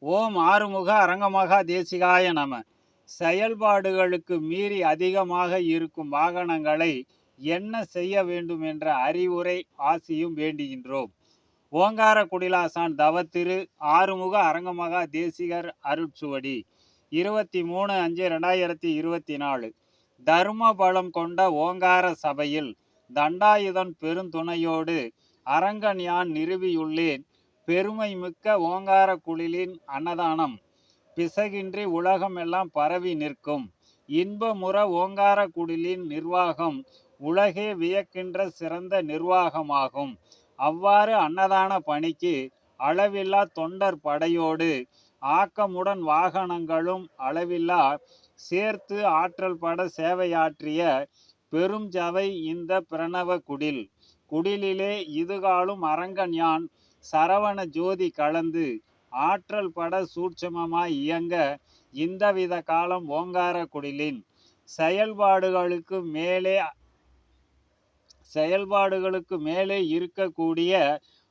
ஓம் ஆறுமுக அரங்கமகா தேசிகாய நம. செயல்பாடுகளுக்கு மீறி அதிகமாக இருக்கும் வாகனங்களை என்ன செய்ய வேண்டும் என்ற அறிவுரை ஆசியும் வேண்டுகின்றோம். ஓங்கார குடிலாசான் தவத்திரு ஆறுமுக அரங்கமகா தேசிகர் அருட்சுவடி. இருபத்தி மூணு அஞ்சு ரெண்டாயிரத்தி இருபத்தி நாலு தர்ம பலம் கொண்ட ஓங்கார சபையில் தண்டாயுதன் பெருந்துணையோடு அரங்கன் யான் நிறுவியுள்ளேன். பெருமை மிக்க ஓங்கார குளிலின் அன்னதானம். பிசகின்றி உலகமெல்லாம் பரவி நிற்கும். இன்பமுற ஓங்கார குடிலின் நிர்வாகம் உலகே வியக்கின்ற சிறந்த நிர்வாகமாகும். அவ்வாறு அன்னதான பணிக்கு அளவில்லா தொண்டர் படையோடு ஆக்கமுடன் வாகனங்களும் அளவில்லா சேர்த்து ஆற்றல் பட சேவையாற்றிய பெரும் ஜவை இந்த பிரணவ குடில். குடிலிலே இதுகாலும் அரங்கன் யான் சரவண ஜோதி கலந்து ஆற்றல் பட சூட்சமமாய் இயங்க இந்தவித காலம் ஓங்கார குடிலின். செயல்பாடுகளுக்கு மேலே செயல்பாடுகளுக்கு மேலே இருக்கக்கூடிய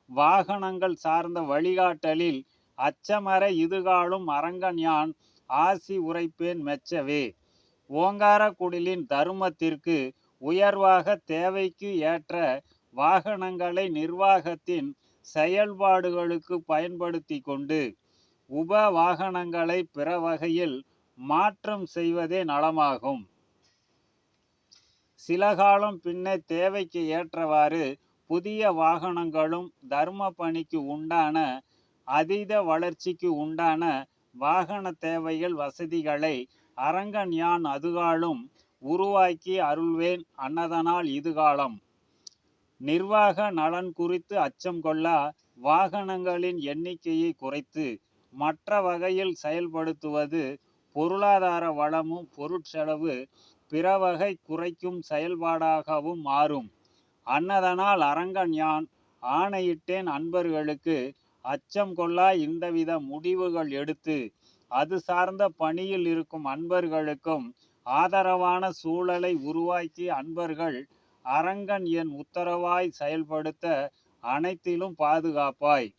வாகனங்கள் சார்ந்த வழிகாட்டலில் அச்சமர இதுகாலும் அரங்கன் யான் ஆசி உரைப்பேன் மெச்சவே. ஓங்கார குடிலின் தருமத்திற்கு உயர்வாக தேவைக்கு ஏற்ற வாகனங்களை நிர்வாகத்தின் செயல்பாடுகளுக்கு பயன்படுத்தி கொண்டு உப வாகனங்களை பிற வகையில் மாற்றம் செய்வதே நலமாகும். சில காலம் பின்னே தேவைக்கு ஏற்றவாறு புதிய வாகனங்களும் தர்ம பணிக்கு உண்டான அதீத வளர்ச்சிக்கு உண்டான வாகன தேவைகள் வசதிகளை அரங்கன் யான் அதுகாலும் உருவாக்கி அருள்வேன் அன்னதனால் இதுகாலம் நிர்வாக நலன் குறித்து அச்சம் கொள்ளா வாகனங்களின் எண்ணிக்கையை குறைத்து மற்ற வகையில் செயல்படுத்துவது பொருளாதார வளமும் பொருட்செலவு பிற வகை குறைக்கும் செயல்பாடாகவும் மாறும். அன்னதனால் அரங்கன் யான் ஆணையிட்டேன் அன்பர்களுக்கு அச்சம் கொள்ளா இந்தவித முடிவுகள் எடுத்து அது சார்ந்த பணியில் இருக்கும் அன்பர்களுக்கும் ஆதரவான சூழலை உருவாக்கி அன்பர்கள் அரங்கன் என் உத்தரவாய் செயல்படுத்த அனைத்திலும் பாதுகாப்பாய்.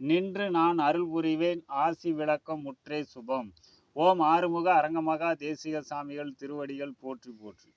நின்று நான் அருள் புரிவேன். ஆசி விளக்கம் முற்றே சுபம். ஓம் ஆறுமுக அரங்கமகா தேசிக சாமிகள் திருவடிகள் போற்றி போற்றி.